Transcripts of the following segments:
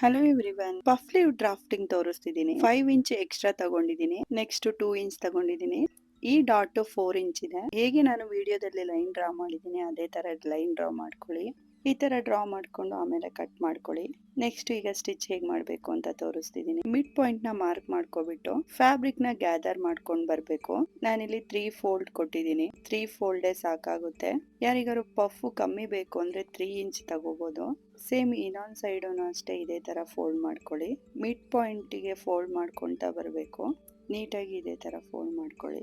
Hello everyone puff sleeve drafting ತೋರಿಸ್ತಿದ್ದೀನಿ. Five inch extra ತಗೊಂಡಿದ್ದೀನಿ. Next two inch ತಗೊಂಡಿದ್ದೀನಿ. ಈ dot four inch ಇದೆ. ಹೇಗೆ ನಾನು ವಿಡಿಯೋದಲ್ಲಿ ಲೈನ್ ಡ್ರಾ ಮಾಡಿದ್ದೀನಿ, ಅದೇ ತರ ಲೈನ್ ಡ್ರಾ ಮಾಡ್ಕೊಳ್ಳಿ. ಈ ತರ ಡ್ರಾ ಮಾಡ್ಕೊಂಡು ಆಮೇಲೆ ಕಟ್ ಮಾಡ್ಕೊಳ್ಳಿ. ನೆಕ್ಸ್ಟ್ ಈಗ ಸ್ಟಿಚ್ ಹೇಗ್ ಮಾಡಬೇಕು ಅಂತ ತೋರಿಸ್ತಿದ್ದೀನಿ ಮಿಡ್ ಪಾಯಿಂಟ್ನ ಮಾರ್ಕ್ ಮಾಡ್ಕೊಬಿಟ್ಟು ಫ್ಯಾಬ್ರಿಕ್ನ ಗ್ಯಾದರ್ ಮಾಡ್ಕೊಂಡ್ ಬರಬೇಕು. ನಾನಿಲ್ಲಿ ತ್ರೀ ಫೋಲ್ಡ್ ಕೊಟ್ಟಿದ್ದೀನಿ ತ್ರೀ ಫೋಲ್ಡೇ ಸಾಕಾಗುತ್ತೆ. ಯಾರಿಗಾರು ಪಫ್ ಕಮ್ಮಿ ಬೇಕು ಅಂದ್ರೆ ತ್ರೀ ಇಂಚ್ ತಗೋಬಹುದು ಸೇಮ್ ಇನ್ನೊಂದ್ ಸೈಡ್ ಅಷ್ಟೇ ಇದೇ ತರ ಫೋಲ್ಡ್ ಮಾಡ್ಕೊಳ್ಳಿ. ಮಿಡ್ ಪಾಯಿಂಟಿಗೆ ಫೋಲ್ಡ್ ಮಾಡ್ಕೊಂತ ಬರಬೇಕು. ನೀಟಾಗಿ ಇದೇ ತರ ಫೋಲ್ಡ್ ಮಾಡ್ಕೊಳ್ಳಿ.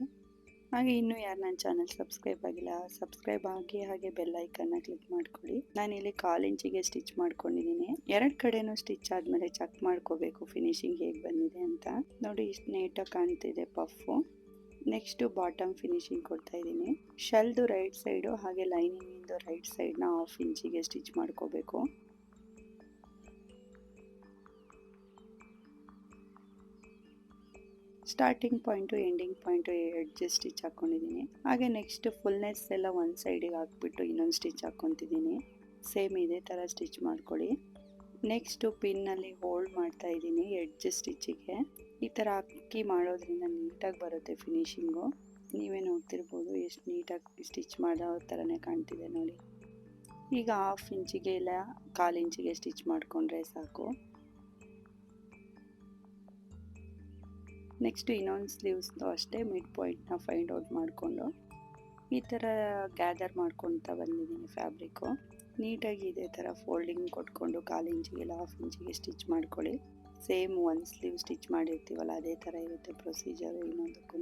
ಹಾಗೆ ಇನ್ನೂ ಯಾರು ನನ್ನ ಚಾನಲ್ ಸಬ್ಸ್ಕ್ರೈಬ್ ಆಗಿಲ್ಲ, ಸಬ್ಸ್ಕ್ರೈಬ್ ಆಗಿ ಹಾಗೆ ಬೆಲ್ ಐಕನ್ನ ಕ್ಲಿಕ್ ಮಾಡ್ಕೊಳ್ಳಿ. ನಾನು ಇಲ್ಲಿ ಕಾಲ್ ಇಂಚಿಗೆ ಸ್ಟಿಚ್ ಮಾಡ್ಕೊಂಡಿದ್ದೀನಿ. ಎರಡು ಕಡೆನೂ ಸ್ಟಿಚ್ ಆದಮೇಲೆ ಚೆಕ್ ಮಾಡ್ಕೋಬೇಕು ಫಿನಿಶಿಂಗ್ ಹೇಗೆ ಬಂದಿದೆ ಅಂತ. ನೋಡಿ ಇಷ್ಟು ನೀಟಾಗಿ ಕಾಣ್ತಿದೆ ಪಫು ನೆಕ್ಸ್ಟು ಬಾಟಮ್ ಫಿನಿಶಿಂಗ್ ಕೊಡ್ತಾ ಇದ್ದೀನಿ. ಶೆಲ್ದು ರೈಟ್ ಸೈಡು ಹಾಗೆ ಲೈನಿಂಗಿಂದು ರೈಟ್ ಸೈಡ್ನ ಹಾಫ್ ಇಂಚಿಗೆ ಸ್ಟಿಚ್ ಮಾಡ್ಕೋಬೇಕು. Starting point ending point edge stitch ಹಾಕ್ಕೊಂಡಿದ್ದೀನಿ ಹಾಗೆ ನೆಕ್ಸ್ಟ್ ಫುಲ್ನೆಸ್ ಎಲ್ಲ ಒಂದು ಸೈಡಿಗೆ ಹಾಕ್ಬಿಟ್ಟು ಇನ್ನೊಂದು ಸ್ಟಿಚ್ ಹಾಕ್ಕೊತಿದ್ದೀನಿ ಸೇಮ್ ಇದೇ ಥರ ಸ್ಟಿಚ್ ಮಾಡ್ಕೊಳ್ಳಿ. ನೆಕ್ಸ್ಟು ಪಿನ್ನಲ್ಲಿ ಹೋಲ್ಡ್ ಮಾಡ್ತಾ ಇದ್ದೀನಿ ಎಡ್ಜ್ ಸ್ಟಿಚ್ಚಿಗೆ ಈ ಥರ ಅಕ್ಕಿ ಮಾಡೋದ್ರಿಂದ ನೀಟಾಗಿ ಬರುತ್ತೆ ಫಿನಿಶಿಂಗು ನೀವೇ ನೋಡ್ತಿರ್ಬೋದು ಎಷ್ಟು ನೀಟಾಗಿ ಸ್ಟಿಚ್ ಮಾಡೋ ಥರನೇ ಕಾಣ್ತಿದೆ ನೋಡಿ. ಈಗ ಹಾಫ್ ಇಂಚಿಗೆ ಇಲ್ಲ ಕಾಲು ಇಂಚಿಗೆ ಸ್ಟಿಚ್ ಮಾಡಿಕೊಂಡ್ರೆ ಸಾಕು. ನೆಕ್ಸ್ಟ್ ಇನ್ನೊಂದು ಸ್ಲೀವ್ಸ್ದು ಅಷ್ಟೇ ಮಿಡ್ ಪಾಯಿಂಟ್ನ ಫೈಂಡ್ ಔಟ್ ಮಾಡಿಕೊಂಡು ಈ ಥರ ಗ್ಯಾದರ್ ಮಾಡ್ಕೊತ ಬಂದಿದ್ದೀನಿ ಫ್ಯಾಬ್ರಿಕ್ಕು ನೀಟಾಗಿ ಇದೇ ಥರ ಫೋಲ್ಡಿಂಗ್ ಕೊಟ್ಕೊಂಡು ಕಾಲು ಇಂಚಿಗೆಲ್ಲ ಹಾಫ್ ಇಂಚಿಗೆ ಸ್ಟಿಚ್ ಮಾಡ್ಕೊಳ್ಳಿ. ಸೇಮ್ ಒಂದು ಸ್ಲೀವ್ ಸ್ಟಿಚ್ ಮಾಡಿರ್ತೀವಲ್ಲ, ಅದೇ ಥರ ಇರುತ್ತೆ ಪ್ರೊಸೀಜರು ಇನ್ನೊಂದಕ್ಕೂ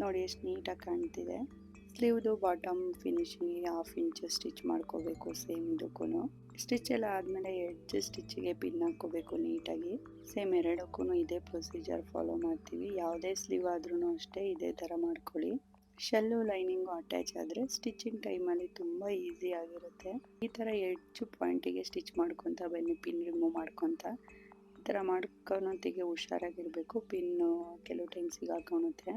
ನೋಡಿ ಎಷ್ಟು ನೀಟಾಗಿ ಕಾಣ್ತಿದೆ. ಸ್ಲೀವ್ದು bottom finishing half inch stitch ಮಾಡ್ಕೋಬೇಕು, ಸೇಮ್ ಇದಕ್ಕೂ ಸ್ಟಿಚ್ ಎಲ್ಲ ಆದಮೇಲೆ ಎಡ್ಜ್ ಸ್ಟಿಚ್ಚಿಗೆ ಪಿನ್ ಹಾಕ್ಕೋಬೇಕು ನೀಟಾಗಿ. ಸೇಮ್ ಎರಡಕ್ಕೂ ಇದೇ ಪ್ರೊಸೀಜರ್ ಫಾಲೋ ಮಾಡ್ತೀವಿ. ಯಾವುದೇ ಸ್ಲೀವ್ ಆದ್ರೂ ಅಷ್ಟೇ ಇದೇ ಥರ ಮಾಡ್ಕೊಳ್ಳಿ. ಶೆಲ್ಲು ಲೈನಿಂಗು ಅಟ್ಯಾಚ್ ಆದರೆ ಸ್ಟಿಚಿಂಗ್ ಟೈಮಲ್ಲಿ ತುಂಬ ಈಸಿ ಆಗಿರುತ್ತೆ. ಈ ಥರ ಎಡ್ಜ್ ಪಾಯಿಂಟಿಗೆ ಸ್ಟಿಚ್ ಮಾಡ್ಕೊತ ಬನ್ನಿ ಪಿನ್ ರಿಮೂವ್ ಮಾಡ್ಕೊತ. ಈ ಥರ ಮಾಡ್ಕೊಳೋತ್ತಿಗೆ ಹುಷಾರಾಗಿರಬೇಕು ಪಿನ್ನು ಕೆಲವು ಟೈಮ್ ಸಿಗಾಕೊಳುತ್ತೆ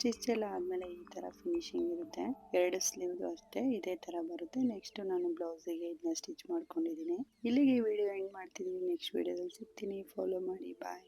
ಸ್ಟಿಚ್ ಎಲ್ಲ ಆದಮೇಲೆ ಈ ಥರ ಫಿನಿಶಿಂಗ್ ಇರುತ್ತೆ. ಎರಡು ಸ್ಲೀವ್ದು ಅಷ್ಟೇ, ಇದೇ ಥರ ಬರುತ್ತೆ. ನೆಕ್ಸ್ಟ್ ನಾನು ಬ್ಲೌಸಿಗೆ ಇದನ್ನ ಸ್ಟಿಚ್ ಮಾಡ್ಕೊಂಡಿದ್ದೀನಿ. ಇಲ್ಲಿಗೆ ಈ ವಿಡಿಯೋ ಎಂಡ್ ಮಾಡ್ತಿದ್ದೀನಿ ನೆಕ್ಸ್ಟ್ ವಿಡಿಯೋದಲ್ಲಿ ಸಿಗ್ತೀನಿ. ಫಾಲೋ ಮಾಡಿ. ಬಾಯ್